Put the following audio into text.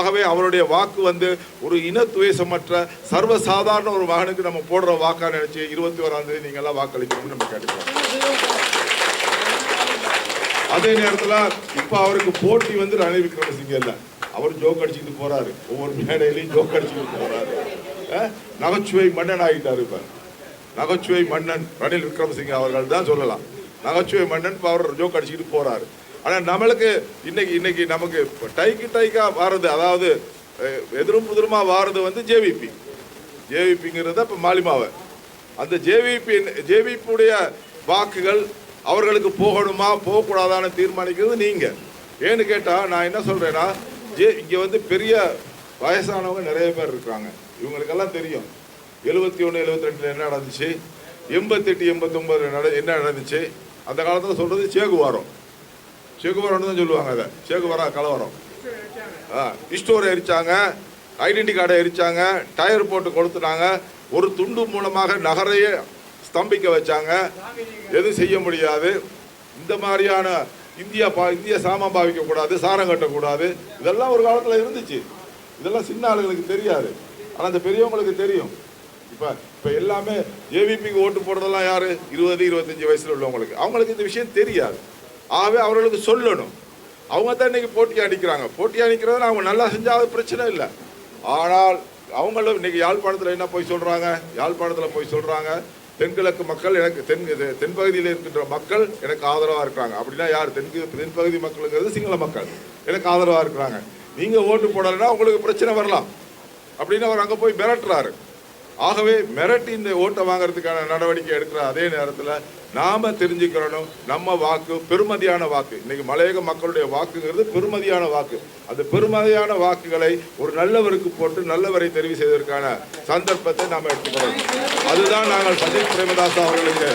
ஆகவே அவருடைய வாக்கு வந்து ஒரு இனத்துவேசமற்ற சர்வசாதாரண ஒரு மகனுக்கு நம்ம போடுற வாக்கா நினைச்சு இருபத்தி ஓராம் தேதி நீங்க எல்லாம் வாக்களிக்கணும்னு நம்ம கேட்டுக்கிறோம். அதே நேரத்தில் இப்போ அவருக்கு போட்டி வந்து ரணில் விக்ரமசிங்க இல்லை. அவர் ஜோக் அடிச்சுட்டு போறாரு. ஒவ்வொரு மேடையிலையும் ஜோக் அடிச்சுட்டு போறாரு. நகைச்சுவை மன்னன் ஆகிட்டாரு இப்ப. நகைச்சுவை மன்னன் ரணில் விக்ரமசிங்க அவர்கள் தான் சொல்லலாம். நகைச்சுவை மன்னன் இப்போ அவர் ஜோக் அடிச்சுட்டு போறாரு. ஆனால் நம்மளுக்கு இன்னைக்கு இன்னைக்கு நமக்கு டைக்கு டைக்காக வாரது அதாவது எதிரும் புதிருமா வாரது வந்து ஜேவிபி. ஜேவிபிங்கிறத இப்போ மாலிமாவை. அந்த ஜேவிபி ஜேவிபியுடைய வாக்குகள் அவர்களுக்கு போகணுமா போகக்கூடாதான்னு தீர்மானிக்கிறது நீங்கள் ஏன்னு கேட்டால் நான் என்ன சொல்கிறேன்னா ஜே இங்கே வந்து பெரிய வயசானவங்க நிறைய பேர் இருக்காங்க. இவங்களுக்கெல்லாம் தெரியும். எழுபத்தி ஒன்று எழுபத்தி என்ன நடந்துச்சு? எண்பத்தெட்டு எண்பத்தொம்பது நட என்ன நடந்துச்சு? அந்த காலத்தில் சொல்கிறது சேகுவாரம். சேகுவாரம்னு தான் சொல்லுவாங்க அதை. சேகுவாரா கலவரம். ஆ ஸ்டோர் எரிச்சாங்க ஐடென்டி கார்டை எரிச்சாங்க டயர் போட்டு கொளுத்துனாங்க ஒரு துண்டு மூலமாக நகரையே ஸ்தம்பிக்க வச்சாங்க. எதுவும் செய்ய முடியாது. இந்த மாதிரியான இந்தியா பா இந்திய சாமான் பாவிக்கக்கூடாது சாரம் கட்டக்கூடாது. இதெல்லாம் ஒரு காலத்தில் இருந்துச்சு. இதெல்லாம் சின்ன ஆளுங்களுக்கு தெரியாது. ஆனால் அந்த பெரியவங்களுக்கு தெரியும். இப்போ இப்போ எல்லாமே ஏவிபிக்கு ஓட்டு போடுறதெல்லாம் யாரு? இருபது இருபத்தஞ்சி வயசில் உள்ளவங்களுக்கு. அவங்களுக்கு இந்த விஷயம் தெரியாது. ஆகவே அவர்களுக்கு சொல்லணும். அவங்க தான் இன்னைக்கு போட்டி அடிக்கிறாங்க போட்டி நிற்கிறத அவங்க நல்லா செஞ்சால் அது பிரச்சனை இல்லை. ஆனால் அவங்களும் இன்னைக்கு யாழ்ப்பாணத்தில் என்ன போய் சொல்கிறாங்க யாழ்ப்பாணத்தில் போய் சொல்கிறாங்க தென்கிழக்கு மக்கள் எனக்கு தென் இது தென்பகுதியில் இருக்கின்ற மக்கள் எனக்கு ஆதரவாக இருக்கிறாங்க. அப்படின்னா யார்? தென்கு தென்பகுதி மக்களுங்கிறது சிங்கள மக்கள். எனக்கு ஆதரவாக இருக்கிறாங்க. நீங்கள் ஓட்டு போடலைன்னா உங்களுக்கு பிரச்சனை வரலாம். அப்படின்னு அவர் அங்கே போய் மிரட்டுறாரு. ஆகவே மிரட்டி இந்த ஓட்டை வாங்குறதுக்கான நடவடிக்கை எடுக்கிற அதே நேரத்தில் நாம தெரிஞ்சுக்கிறணும். நம்ம வாக்கு பெருமதியான வாக்கு. இன்னைக்கு மலையக மக்களுடைய வாக்குங்கிறது பெருமதியான வாக்கு. அந்த பெருமதியான வாக்குகளை ஒரு நல்லவருக்கு போட்டு நல்லவரை தெரிவு செய்வதற்கான சந்தர்ப்பத்தை நாம் எடுத்துக்கிறோம் அதுதான் நாங்கள் சஜித் பிரேமதாஸ் அவர்களுக்கு